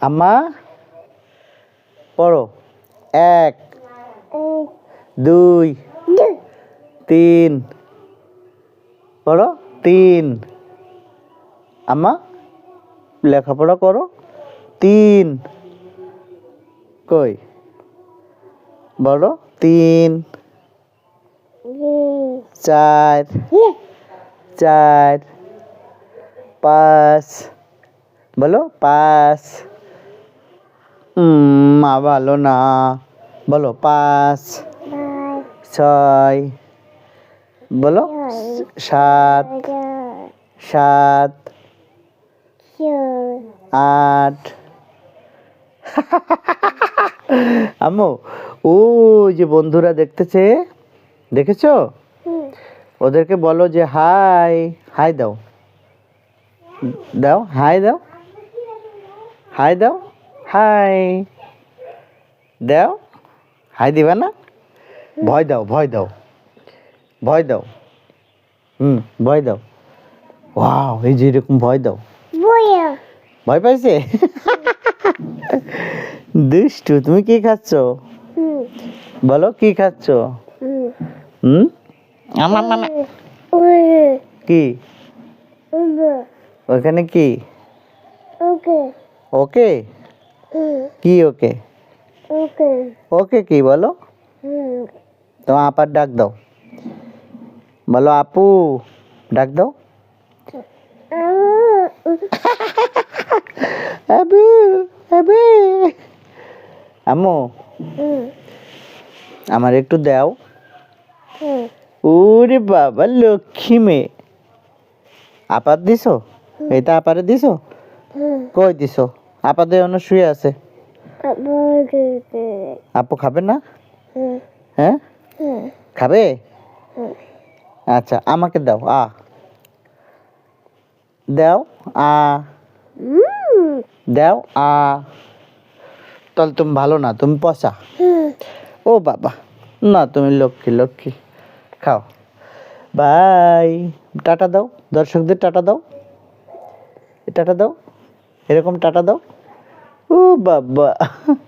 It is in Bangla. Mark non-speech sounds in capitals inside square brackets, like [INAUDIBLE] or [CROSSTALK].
আম্মা? পড়ো। এক, দুই, তিন। পড়ো। তিন। আম্মা, লেখাপড়া করো। তিন। কই? বলো। তিন। চার। চার। পাঁচ। বলো, পাঁচ। মা ভালো না। বলো, পাঁচ, ছয়, বলো, সাত সাত, আট। [LAUGHS] আম্মু, ও যে বন্ধুরা দেখতেছে, দেখেছ? ওদেরকে বলো যে হাই হাই দাও। দাও, হাই দাও হাই দাও। হাই। দাও। হাই দিবা না? ভয় দাও ভয় দাও। ভয় দাও। হুম ভয় দাও। ওয়াও এই যে এরকম ভয় দাও। ভয় পাইছে? দুষ্টু তুমি কি খাচ্ছ? বলো কি খাচ্ছ? হুম? আমার মামা কি? ওখানে কি? ওকে। ওকে? কি ওকে? ওকে ওকে কি বলো। তোমার আপার ডাক দাও। বলো আপু ডাক দাও। আবু আবু। আম্মু আমার একটু দাও। ওরে বাবা লক্ষ্মী মেয়ে। আপার দিছো? এটা আপারে দিছো? কই দিছো? আপাদের অন্য শুয়ে আছে। আপু খাবে না? হ্যাঁ। খাবে? আচ্ছা আমাকে দাও আ। দাও আ। দাও আ। তাহলে তুমি ভালো না তুমি পচা। ও বাবা না তুমি লক্ষ্মী লক্ষ্মী। খাও। বাই। টাটা দাও দর্শকদের টাটা দাও। টাটা দাও এরকম টাটা দাও। ও বাবা [LAUGHS]